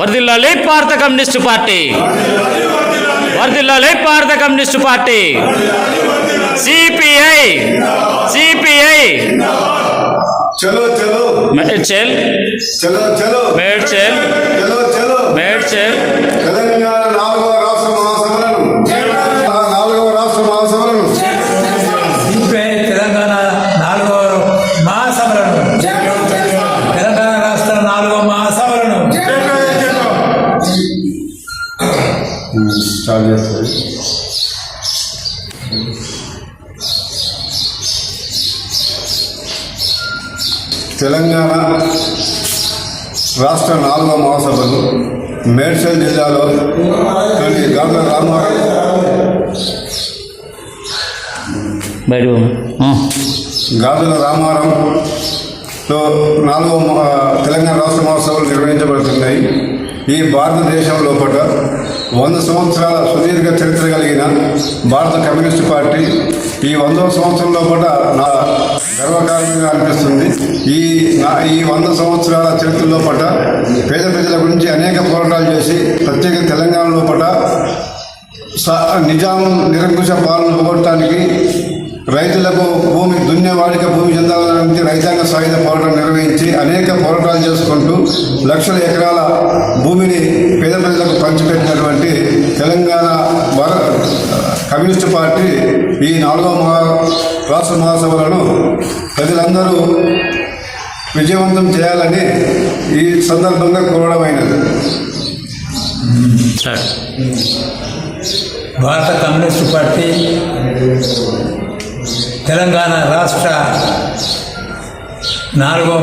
వర్దిల్లాలి భారత communist party. వర్దిల్లాలి భారత కమ్యూనిస్టు పార్టీ. సిపిఐ సిపిఐ చలో చలో. మేడ్చల్. చలో చలో. మేడ్చల్. చలో చలో. మేడ్చల్. స్టార్ట్ చేస్తుంది తెలంగాణ రాష్ట్ర నాలుగవ మహాసభలు మేడ్చల్ జిల్లాలో గాంధ రామారావు బయట గాజుల రామారంలో నాలుగవ మహా- తెలంగాణ రాష్ట్ర మహోత్సవాలు నిర్వహించబడుతున్నాయి. ఈ భారతదేశం లోపల వంద సంవత్సరాల సుదీర్ఘ చరిత్ర కలిగిన భారత కమ్యూనిస్టు పార్టీ ఈ వందవ సంవత్సరంలో కూడా నా గర్వకారణంగా అనిపిస్తుంది. ఈ నా ఈ వంద సంవత్సరాల చరిత్రలో పట పేద ప్రజల గురించి అనేక పోరాటాలు చేసి ప్రత్యేక తెలంగాణలో పట స- నిజాం నిరంకుశ పాలన పోగొట్టడానికి రైతులకు భూమి దున్నేవాడికి భూమి చెందాలని రైతాంగ సాయుధ పోరాటం నిర్వహించి అనేక పోరాటాలు చేసుకుంటూ లక్షల ఎకరాల భూమిని తెలంగాణ భార- కమ్యూనిస్టు పార్టీ ఈ నాలుగో మహా రాష్ట్ర మహాసభలను ప్రజలందరూ విజయవంతం చేయాలని ఈ సందర్భంగా కోరడమైనది. భారత కమ్యూనిస్టు పార్టీ తెలంగాణ రాష్ట్ర నాలుగో